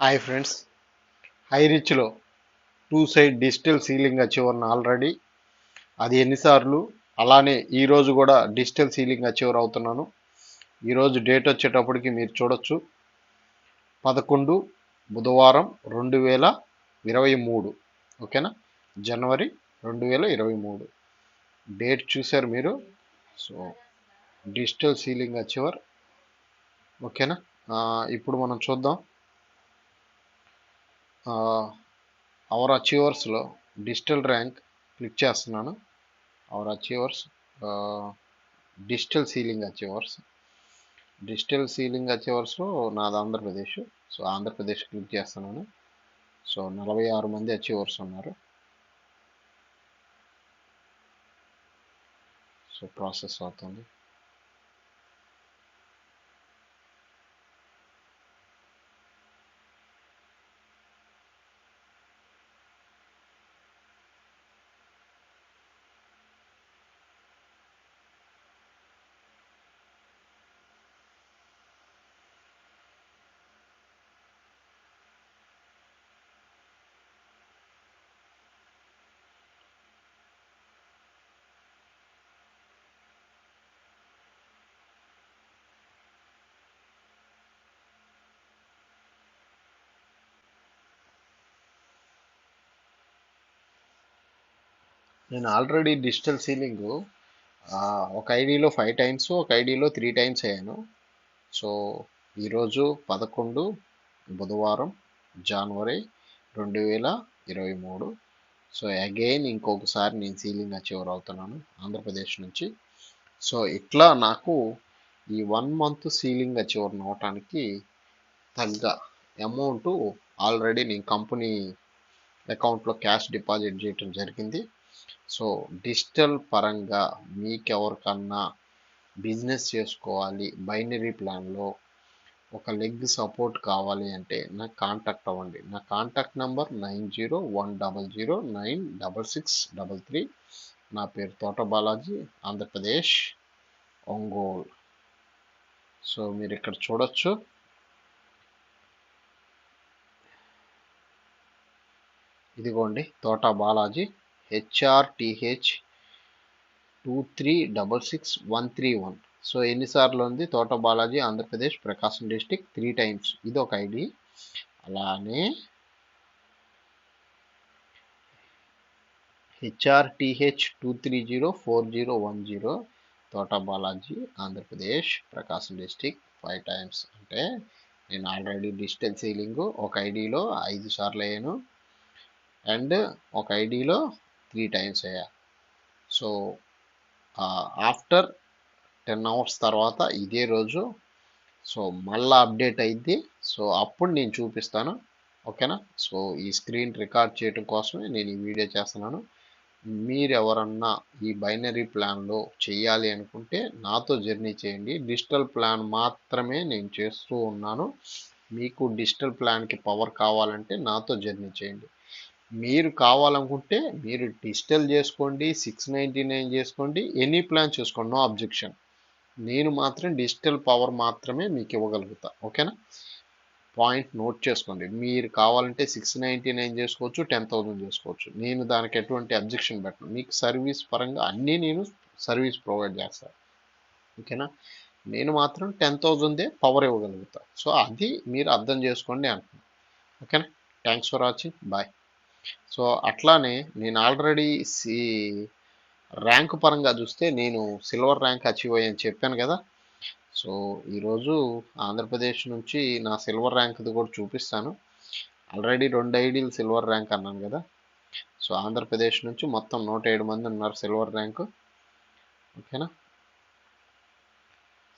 Hi friends hi రిచ్లో two side digital ceiling అచీవర్ని already అది ఎన్నిసార్లు? అలానే ఈరోజు కూడా డిజిటల్ సీలింగ్ అచీవర్ అవుతున్నాను. ఈరోజు డేట్ వచ్చేటప్పటికి మీరు చూడొచ్చు. పదకొండు బుధవారం రెండు వేల ఇరవై మూడు. ఓకేనా జనవరి రెండు వేల ఇరవై మూడు. డేట్ చూశారు మీరు? సో డిజిటల్ సీలింగ్ అచీవర్ ఓకేనా ఇప్పుడు మనం చూద్దాం. అవర్ అచీవర్స్లో డిజిటల్ ర్యాంక్ క్లిక్ చేస్తున్నాను. Our achievers digital ceiling achievers digital ceiling అచీవర్స్లో నాది ఆంధ్రప్రదేశ్. సో ఆంధ్రప్రదేశ్ క్లిక్ చేస్తున్నాను. సో నలభై ఆరు మంది అచీవర్స్ ఉన్నారు. సో ప్రాసెస్ అవుతుంది. నేను ఆల్రెడీ డిజిటల్ సీలింగ్ ఒక ఐడిలో ఫైవ్ టైమ్స్ ఒక ఐడిలో త్రీ టైమ్స్ అయ్యాను. సో ఈరోజు పదకొండు బుధవారం జనవరి రెండు వేల ఇరవై మూడు. సో అగైన్ ఇంకొకసారి నేను సీలింగ్ అచీవర్ అవుతున్నాను ఆంధ్రప్రదేశ్ నుంచి. సో ఇట్లా నాకు ఈ వన్ మంత్ సీలింగ్ అచీవర్ అవ్వటానికి తగ్గ అమౌంట్ ఆల్రెడీ నేను కంపెనీ అకౌంట్లో క్యాష్ డిపాజిట్ చేయటం జరిగింది. సో డిజిటల్ పరంగా మీకెవరికన్నా బిజినెస్ చేసుకోవాలి బైనరీ ప్లాన్లో ఒక లెగ్ సపోర్ట్ కావాలి అంటే నాకు కాంటాక్ట్ అవ్వండి. నా contact number nine zero one double zero nine double six double three. నా పేరు తోట బాలాజీ ఆంధ్రప్రదేశ్ ఒంగోల్. సో మీరు ఇక్కడ చూడొచ్చు. ఇదిగోండి Thota Balaji. HRTH two three double six one three one so ఎన్నిసార్లు ఉంది? Thota Balaji Andhra Pradesh Prakasam district three times ఇది ఒక ఐడి. అలానే HRTH two three zero four zero one zero Thota Balaji Andhra Pradesh Prakasam district five times అంటే నేను already digital ceiling ఒక ఐడిలో ఐదు సార్లు అయ్యాను. అండ్ ఒక ఐడిలో త్రీ టైమ్స్ అయ్యా. సో ఆఫ్టర్ టెన్ అవర్స్ తర్వాత ఇదే రోజు సో మళ్ళీ అప్డేట్ అయింది సో అప్పుడు నేను చూపిస్తాను. ఓకేనా? సో ఈ స్క్రీన్ రికార్డ్ చేయడం కోసమే నేను ఈ వీడియో చేస్తున్నాను. మీరు ఎవరన్నా ఈ బైనరీ ప్లాన్లో చేయాలి అనుకుంటే నాతో జర్నీ చేయండి. డిజిటల్ ప్లాన్ మాత్రమే నేను చేస్తూ ఉన్నాను. మీకు డిజిటల్ ప్లాన్కి పవర్ కావాలంటే నాతో జర్నీ చేయండి. మీరు కావాలనుకుంటే మీరు డిజిటల్ చేసుకోండి సిక్స్ నైంటీ నైన్ చేసుకోండి ఎనీ ప్లాన్ చూసుకోండి నో అబ్జెక్షన్ నేను మాత్రం డిజిటల్ పవర్ మాత్రమే మీకు ఇవ్వగలుగుతా ఓకేనా? పాయింట్ నోట్ చేసుకోండి. మీరు కావాలంటే సిక్స్ నైంటీ నైన్ చేసుకోవచ్చు టెన్ థౌజండ్ చేసుకోవచ్చు. నేను దానికి ఎటువంటి అబ్జెక్షన్ పెట్టను. మీకు సర్వీస్ పరంగా అన్నీ నేను సర్వీస్ ప్రొవైడ్ చేస్తాను ఓకేనా? నేను మాత్రం టెన్ థౌజండే పవర్ ఇవ్వగలుగుతా. సో అది మీరు అర్థం చేసుకోండి అంటున్నాను ఓకేనా? Thanks for watching bye so అట్లానే నేను ఆల్రెడీ సి ర్యాంక్ పరంగా చూస్తే నేను సిల్వర్ ర్యాంక్ అచీవ్ అయ్యని చెప్పాను కదా. సో ఈరోజు ఆంధ్రప్రదేశ్ నుంచి నా సిల్వర్ ర్యాంక్ది కూడా చూపిస్తాను. ఆల్రెడీ రెండు ఐడీలు సిల్వర్ ర్యాంక్ అన్నాను కదా. సో ఆంధ్రప్రదేశ్ నుంచి మొత్తం నూట ఏడు మంది ఉన్నారు సిల్వర్ ర్యాంకు. ఓకేనా?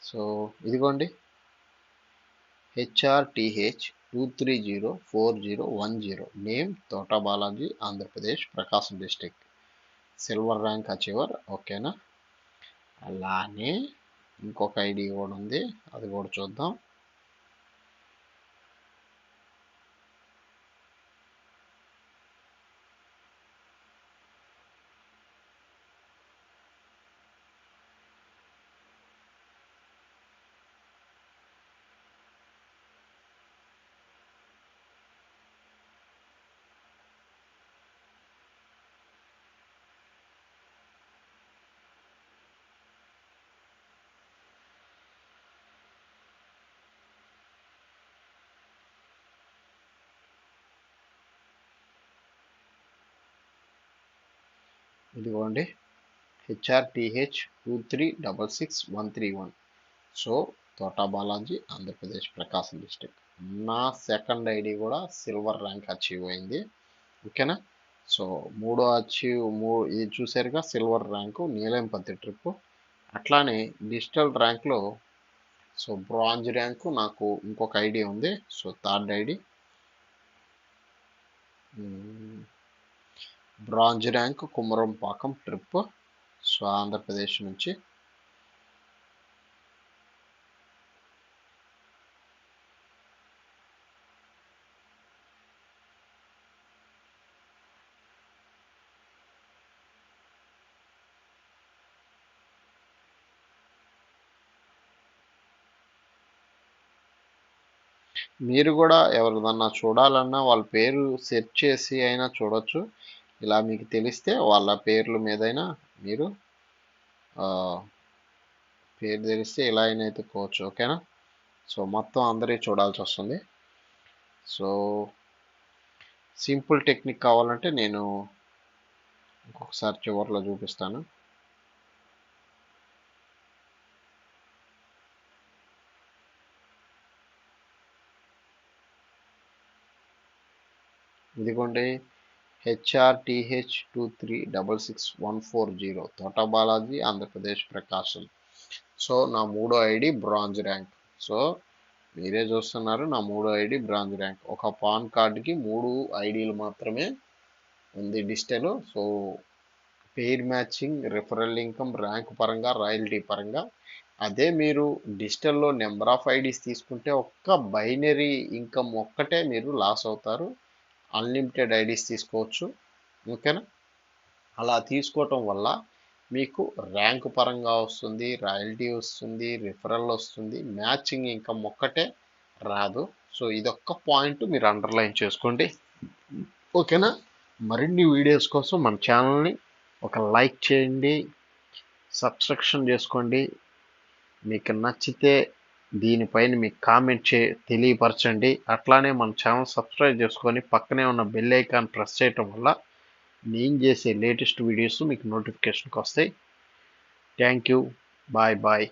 సో ఇదిగోండి. HRTH two three zero four zero one zero name Thota Balaji Andhra Pradesh Prakasam district silver rank achiever ఓకేనా అలానే ఇంకొక ఐడి కూడా ఉంది. అది కూడా చూద్దాం. ఇదిగోండి. HRTH two three double six one three one so Thota Balaji Andhra Pradesh Prakasam district నా సెకండ్ ఐడి కూడా సిల్వర్ ర్యాంక్ అచీవ్ అయింది. ఓకేనా సో మూడో అచీవ్ మూ ఇది చూసారుగా సిల్వర్ ర్యాంకు నీలంపతి ట్రిప్ అట్లానే డిజిటల్ ర్యాంక్లో సో బ్రాంజ్ ర్యాంకు నాకు ఇంకొక ఐడి ఉంది. So third ID bronze rank Komaram పాకం ట్రిప్ సో ఆంధ్రప్రదేశ్ నుంచి. మీరు కూడా ఎవరిదన్నా చూడాలన్నా వాళ్ళ పేరు సెర్చ్ చేసి అయినా చూడొచ్చు. ఇలా మీకు తెలిస్తే వాళ్ళ పేర్ల మీదైనా మీరు పేరు తెలిస్తే ఇలా అయినా కోవచ్చు ఓకేనా? సో మొత్తం అందరి చూడాల్సి వస్తుంది. సో సింపుల్ టెక్నిక్ కావాలంటే నేను ఇంకొకసారి చివర్లో చూపిస్తాను. ఇదిగోండి. HRTH two three double six one four zero Thota Balaji Andhra Pradesh ప్రకాశం సో నా మూడో ఐడి బ్రాంజ్ ర్యాంక్ సో మీరే చూస్తున్నారు నా మూడో ఐడి బ్రాంజ్ ర్యాంక్ ఒక పాన్ కార్డుకి మూడు ఐడీలు మాత్రమే ఉంది digital. So pair matching referral income rank పరంగా రాయల్టీ పరంగా. అదే మీరు డిజిటల్లో నెంబర్ ఆఫ్ ఐడీస్ తీసుకుంటే ఒక్క బైనరీ ఇన్కమ్ ఒక్కటే మీరు లాస్ అవుతారు. అన్లిమిటెడ్ ఐడీస్ తీసుకోవచ్చు ఓకేనా? అలా తీసుకోవటం వల్ల మీకు ర్యాంక్ పరంగా వస్తుంది రాయల్టీ వస్తుంది రిఫరల్ వస్తుంది మ్యాచింగ్ ఇన్కమ్ ఒక్కటే రాదు. సో ఇదొక్క పాయింట్ మీరు అండర్లైన్ చేసుకోండి. ఓకేనా? మరిన్ని వీడియోస్ కోసం మన ఛానల్ని ఒక లైక్ చేయండి సబ్స్క్రిప్షన్ చేసుకోండి. మీకు నచ్చితే దీనిపైన మీకు కామెంట్ చే తెలియపరచండి. అట్లానే మన ఛానల్ సబ్స్క్రైబ్ చేసుకొని పక్కనే ఉన్న బెల్ ఐకాన్ ప్రెస్ చేయటం వల్ల నేను చేసే లేటెస్ట్ వీడియోస్ మీకు నోటిఫికేషన్కి వస్తాయి. Thank you. Bye bye.